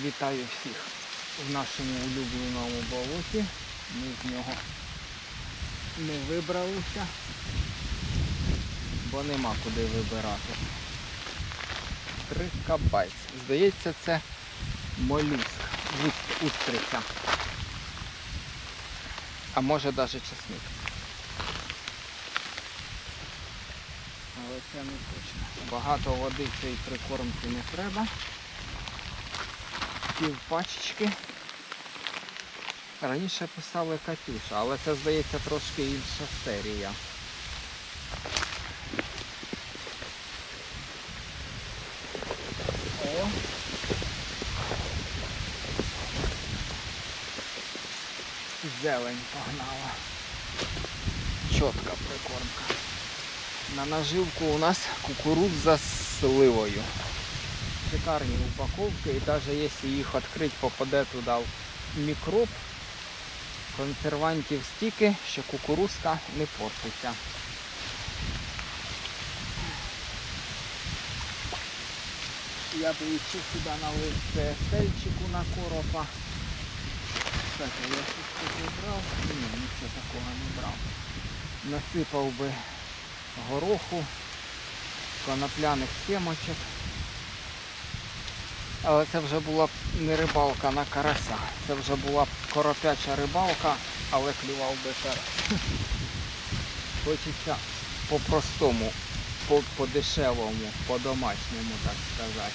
Вітаю всіх в нашому улюбленому болоті. Ми з нього не вибралися, бо нема куди вибирати. Трикабайць. Здається, це молюск, устриця. А може навіть чесник. Але це не точно. Багато води в цій прикормці не треба. Пів пачечки. Раніше писали Катюша, але це здається трошки інша серія. Зелень погнала. Чітка прикормка. На наживку у нас кукурудза з сливою. Шикарні упаковки і навіть якщо їх відкрити, попаде туди мікроб, консервантів стільки, що кукурузка не портиться. Я б ще сюди налив стельчику на коропа. Кстати, я щось таке брав? Ні, нічого такого не брав. Насипав би гороху, конопляних семочок. Але це вже була не рибалка на карася. Це вже була коропяча рибалка, але клював би карась. Хочеться по-простому, по- по-дешевому, по-домашньому, так сказати.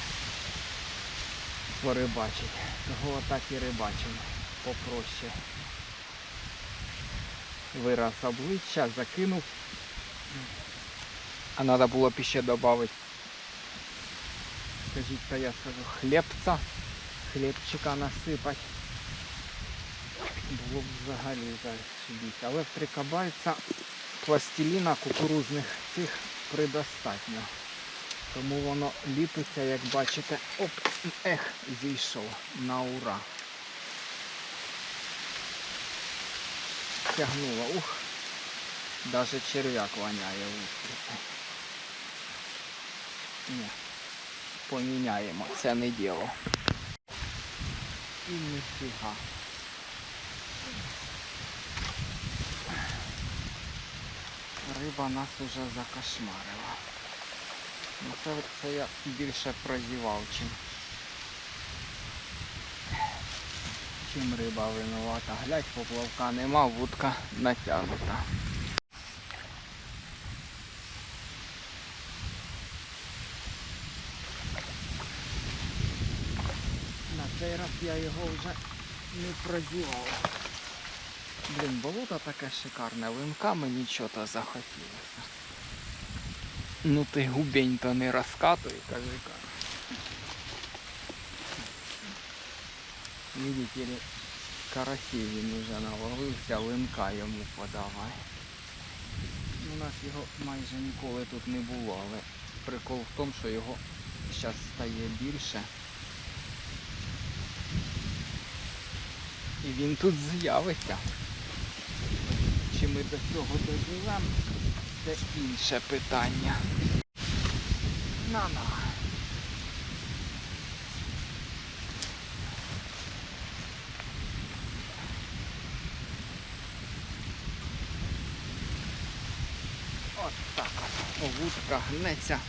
Порибачить. Того так і рибачимо. Попроще. Вираз обличчя, закинув. А треба було б ще додати скажіть, то я скажу хлібця, хлібчика насипати. Було б взагалі зашибіть. Але в три кабальця пластиліна кукурузних цих предостатньо. Тому воно ліпиться, як бачите, оп, ех, зійшов на ура. Тягнуло, ух, даже черв'як воняє в устриці. Ні поміняємо. Це не діло. І ніфіга. Риба нас уже закошмарила. Ну це, це я більше прозівав, чим, чим риба винувата. Глядь, поплавка нема, вудка натягнута. На цей раз я його вже не прозівав. Блін, болото таке шикарне, линками нічого то захотілося. Ну ти губень то не розкатуй, кажи ка. Видите ли, карасів він уже наловився, линка йому подавай. У нас його майже ніколи тут не було, але прикол в тому, що його зараз стає більше. І він тут з'явиться. Чи ми до цього доживемо, це інше питання. На-на. От так. Вудка гнеться,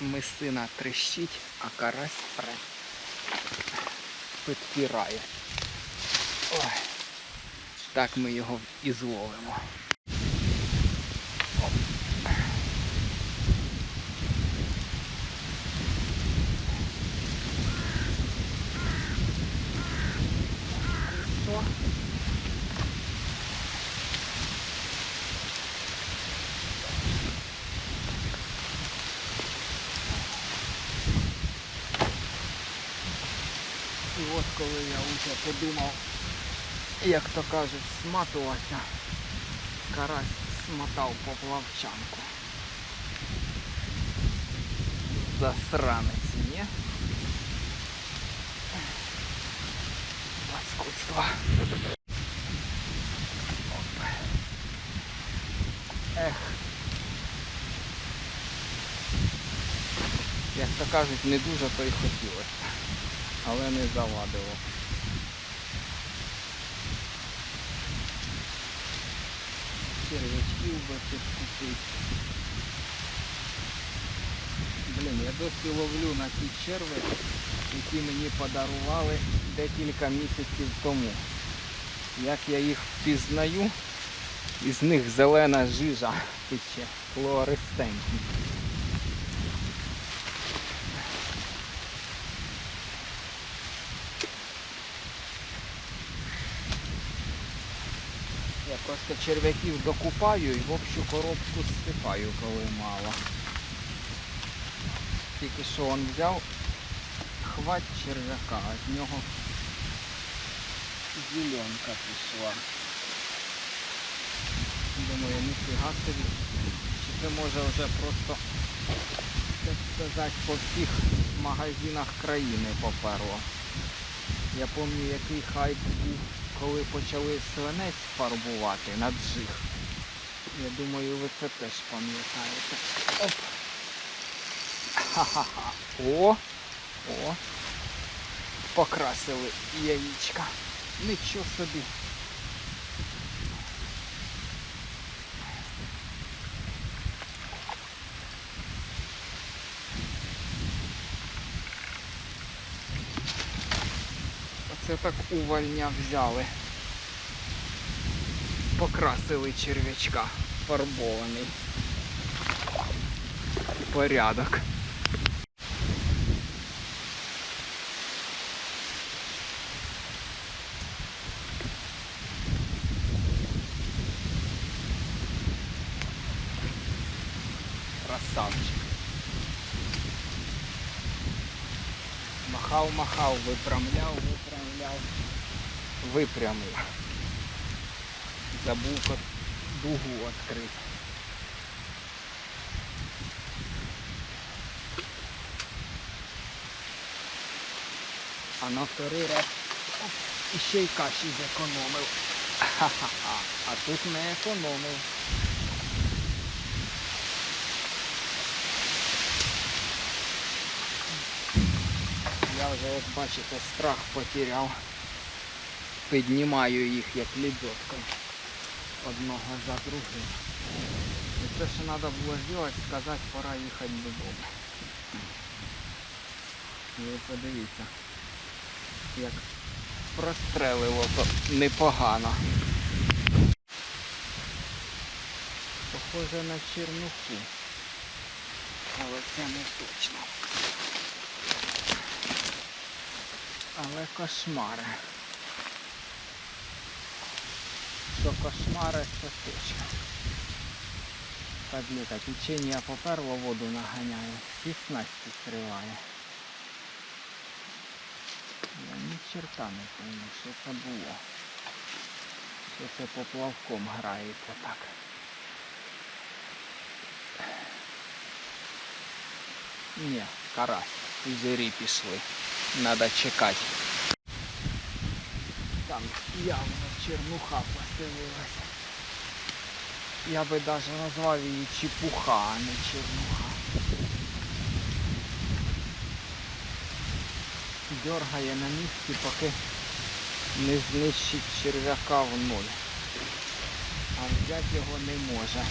мисина трещить, а карась пре. Підпірає. Ой. Так ми його і зловимо. І от коли я вже подумав, як то кажуть, сматуватися, карась смотав поплавчанку. Засранець, ні? Паскудство. Ех. Як то кажуть, не дуже то й хотілося. але не завадило. Червячків би підкупити. Блін, я досі ловлю на ті черви, які мені подарували декілька місяців тому. Як я їх впізнаю, із них зелена жижа тече, флуоресцентні. Я просто черв'яків докупаю і в общу коробку зсипаю, коли мало. Тільки що он взяв хвать черв'яка, а з нього зеленка пішла. Думаю, ніфіга собі. Чи це може вже просто, так сказати, по всіх магазинах країни поперло. Я пам'ятаю, який хайп був, коли почали свинець фарбувати на джиг. Я думаю, ви це теж пам'ятаєте. Оп! Ха-ха-ха. О! О! Покрасили яєчка. Нічого собі. Оце так увальня взяли. Покрасили черв'ячка фарбований. Порядок. Красавчик. Махав, махав, виправляв, виправляв, випрямив. Забув ко- дугу відкрити. А на вторий раз оп, іще й каші зекономив. Ха-ха-ха. А тут не економив. Вже, як бачите, страх потеряв. Піднімаю їх як лебедкою. Одного за другим. І те, що треба було зробити, сказати, пора їхати додому. І ви подивіться, як прострелило то непогано. Похоже на чернуху. Але це не точно. Але кошмари. Що кошмари, це точно. Подліка, течення поперло, воду наганяє. І снасті сриває. Я ні черта не пойму, що це було. Що це поплавком грається так. Ні, карась. Зирі пішли. Надо чекати. Там явно чернуха поселилася. Я би навіть назвав її чепуха, а не чернуха. Дергає на місці, поки не знищить черв'яка в ноль. А взяти його не може.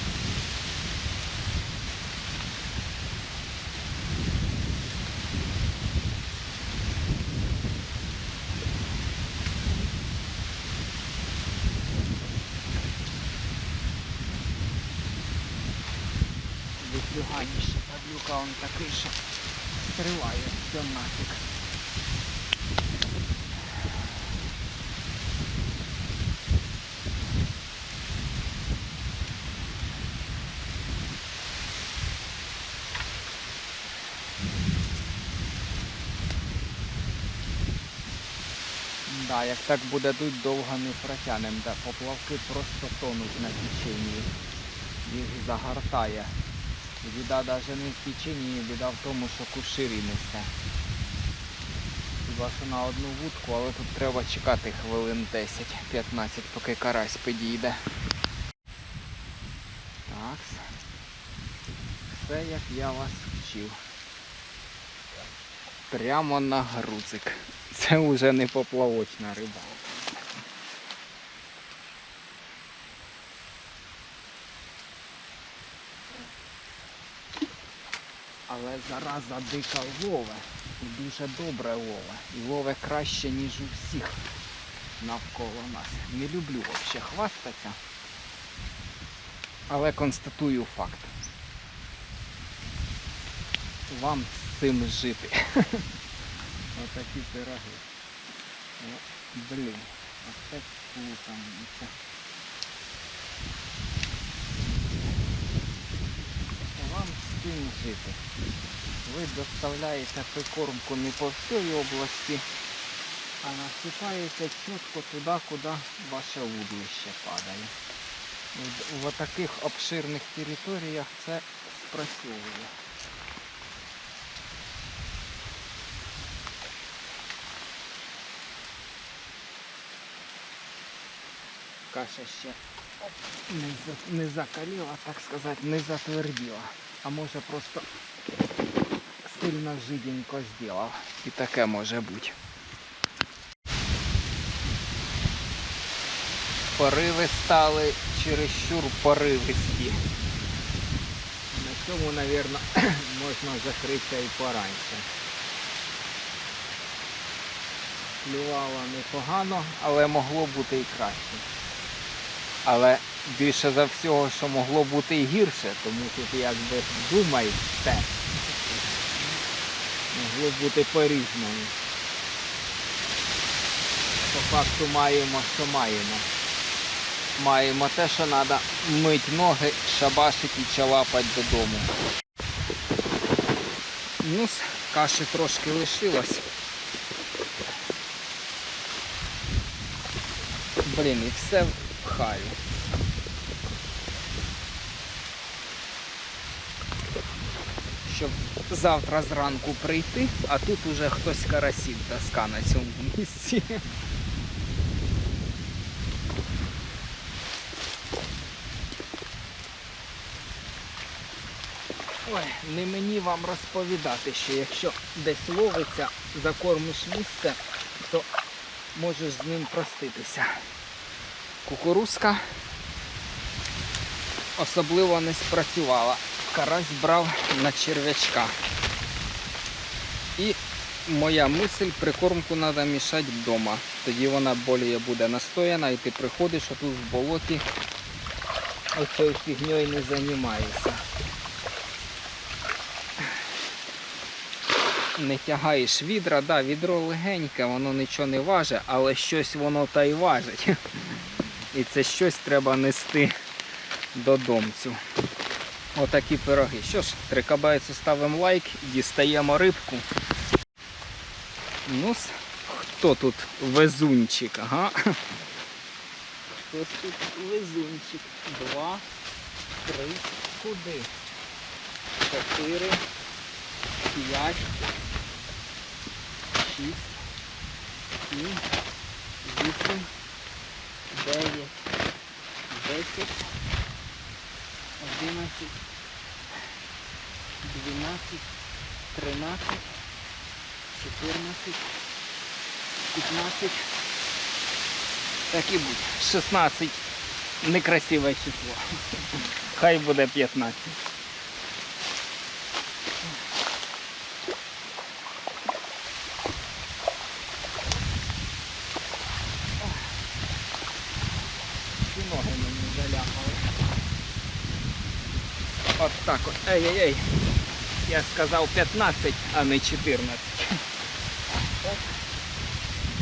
Вифлюганіше падлюка он такий, що стриває все нафіг. Да, як так буде дуть, довго не протягнемо, да, поплавки просто тонуть на теченні. Їх загортає. Біда навіть не в теченні, біда в тому, що куширі несе. Хіба що на одну вудку, але тут треба чекати хвилин 10-15, поки карась підійде. Так. Все як я вас вчив. Прямо на грузик. Це вже не поплавочна рибалка. Але зараза дика лове. І дуже добре лове. І лове краще, ніж у всіх навколо нас. Не люблю взагалі хвастатися. Але констатую факт. Вам з цим жити. Отакі пироги. Блін, опять плутається. Цим жити. Ви доставляєте прикормку не по всій області, а насипаєте чітко туди, куди ваше вудлище падає. В, таких обширних територіях це спрацьовує. Каша ще не, за- не закаліла, так сказати, не затверділа. А може просто сильно жиденько зробив. І таке може бути. Пориви стали чересчур поривисті. На цьому, мабуть, можна закритися і пораньше. Клювало непогано, але могло бути і краще. Але більше за всього, що могло бути і гірше, тому тут якби думайте, могло бути по-різному. По факту маємо, що маємо. Маємо те, що треба мить ноги, шабашить і чалапать додому. Ну, каші трошки лишилось. Блін, і все в хаю. Щоб завтра зранку прийти, а тут уже хтось карасів таска на цьому місці. Ой, не мені вам розповідати, що якщо десь ловиться, закормиш місце, то можеш з ним проститися. Кукурузка особливо не спрацювала. Карась брав на черв'ячка. І моя мисль, прикормку треба мішати вдома. Тоді вона більше буде настояна і ти приходиш, а тут в болоті оцею фігньою не займаєшся. Не тягаєш відра, да, відро легеньке, воно нічого не важить, але щось воно та й важить. І це щось треба нести додомцю. Отакі пироги. Що ж, трикабайцю ставимо лайк, дістаємо рибку. Ну, хто тут везунчик? Ага. Хтось тут везунчик. Два, три, куди? Чотири, п'ять, шість, сім, вісім, дев'ять, десять, одинадцять, дванадцять, тринадцять, чотирнадцять, п'ятнадцять. Так і будь. 16 некрасиве число. Хай буде 15. Всі ноги мені заляпали. Так от. Ей-ей-ей. Я сказав 15, а не 14.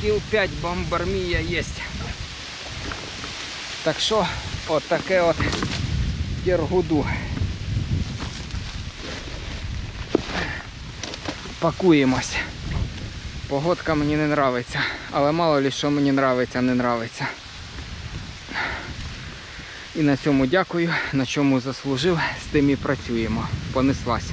Кіл 5 бомбармія є. Так що, от таке от кергуду. Пакуємось. Погодка мені не нравиться, але мало ли що мені нравиться, не нравиться. І на цьому дякую, на чому заслужив, з тим і працюємо. Понеслась.